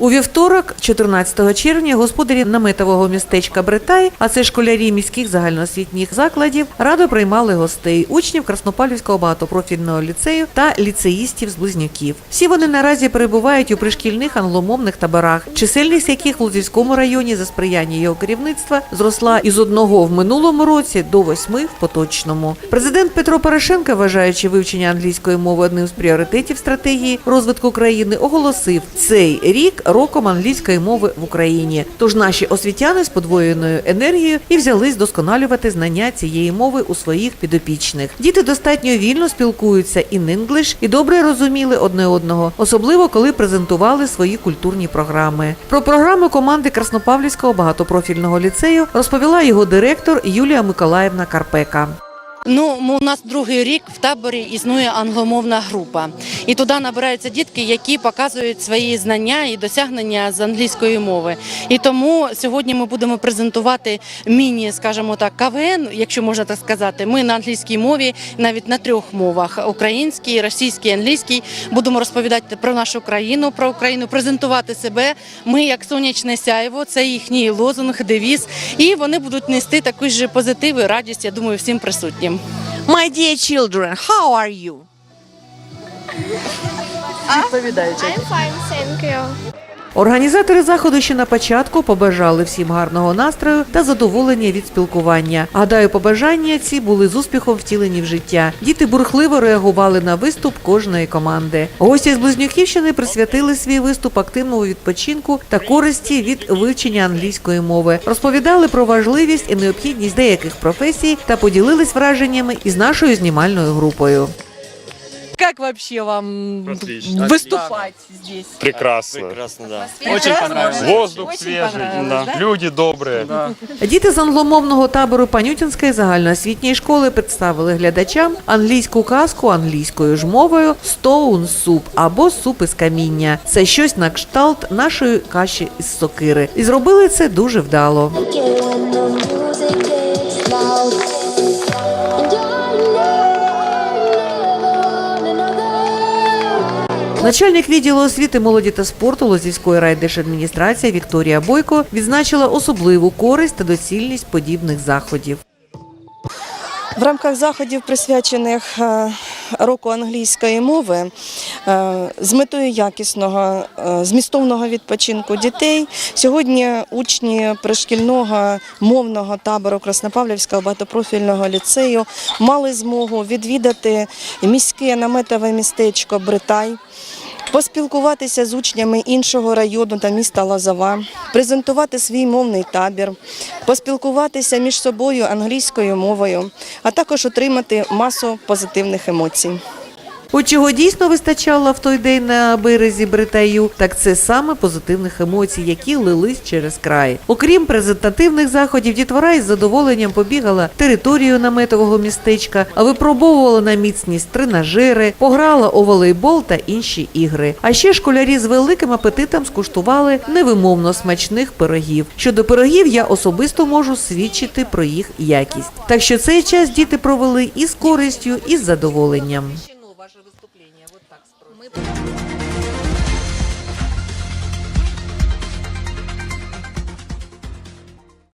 У вівторок, 14 червня, господарі наметового містечка Бретай, а це школярі міських загальноосвітніх закладів, радо приймали гостей, учнів Краснопалівського багатопрофільного ліцею та ліцеїстів з близнюків. Всі вони наразі перебувають у пришкільних англомовних таборах, чисельність яких в Лузівському районі за сприяння його керівництва зросла із одного в минулому році до восьми в поточному. Президент Петро Порошенко, вважаючи вивчення англійської мови одним з пріоритетів стратегії розвитку країни, оголосив цей рік роком англійської мови в Україні. Тож наші освітяни з подвоєною енергією і взялись досконалювати знання цієї мови у своїх підопічних. Діти достатньо вільно спілкуються in English і добре розуміли одне одного, особливо коли презентували свої культурні програми. Про програми команди Краснопавлівського багатопрофільного ліцею розповіла його директор Юлія Миколаївна Карпека. Ну, м- у нас другий рік в таборі існує англомовна група, і туди набираються дітки, які показують свої знання і досягнення з англійської мови. І тому сьогодні ми будемо презентувати міні, скажімо так, КВН, якщо можна так сказати. Ми на англійській мові, навіть на трьох мовах: українській, російській, англійській. Будемо розповідати про нашу країну, про Україну, презентувати себе. Ми як сонячне сяйво, це їхній лозунг, девіз. І вони будуть нести такий же позитив і радість. Я думаю, всім присутнім. My dear children, how are you? I'm fine, thank you. Організатори заходу ще на початку побажали всім гарного настрою та задоволення від спілкування. Гадаю, побажання ці були з успіхом втілені в життя. Діти бурхливо реагували на виступ кожної команди. Гості з Близнюківщини присвятили свій виступ активному відпочинку та користі від вивчення англійської мови. Розповідали про важливість і необхідність деяких професій та поділились враженнями із нашою знімальною групою. Как вообще вам Отлично. выступать здесь? Прекрасно. Прекрасно, да. Очень понравилось. Воздух Очень свежий, понравилось, да? люди добрые. Діти з англомовного табору Панютінської загальноосвітньої школи представили глядачам англійську казку англійською ж мовою «Stone Soup» або суп із каміння. Це щось на кшталт нашої каші із сокири. І зробили це дуже вдало. Начальник відділу освіти, молоді та спорту Лозівської райдержадміністрації Вікторія Бойко відзначила особливу користь та доцільність подібних заходів. В рамках заходів, присвячених е, року англійської мови, з метою якісного е, змістовного відпочинку дітей, сьогодні учні пришкільного мовного табору Краснопавлівського багатопрофільного ліцею мали змогу відвідати міське наметове містечко Бритай. Поспілкуватися з учнями іншого району та міста Лозова, презентувати свій мовний табір, поспілкуватися між собою англійською мовою, а також отримати масу позитивних емоцій. От чого дійсно вистачало в той день на березі Бритаю, так це саме позитивних емоцій, які лились через край. Окрім презентативних заходів, дітвора із задоволенням побігала територію наметового містечка, а випробовувала на міцність тренажери, пограла у волейбол та інші ігри. А ще школярі з великим апетитом скуштували невимовно смачних пирогів. Щодо пирогів, я особисто можу свідчити про їх якість. Так що цей час діти провели і з користю, і з задоволенням. Ми...